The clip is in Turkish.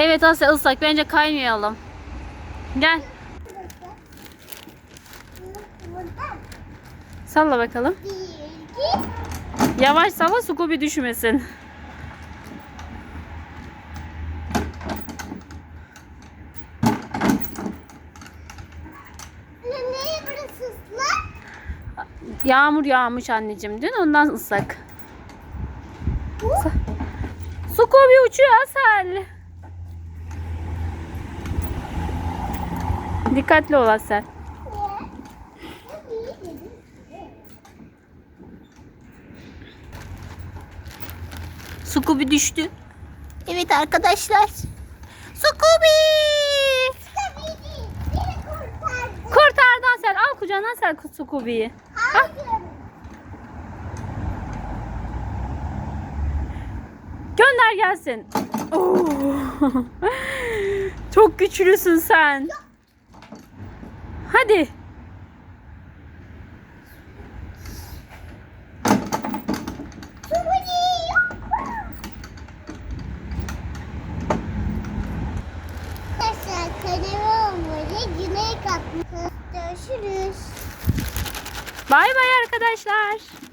Evet Asya ıslak. Bence kaymayalım. Gel. Salla bakalım. Yavaş salla Scooby düşmesin. Yağmur yağmış anneciğim dün ondan ıslak. Scooby uçuyor Asel. Dikkatli ol Asel. Scooby düştü. Evet arkadaşlar. Scooby! Kurtardı. Asel. Al kucağına Asel Scooby'yi. Hayır. Gönder gelsin. Oo. Çok güçlüsün sen. Hadi. Görüşürüz. Bay bay arkadaşlar.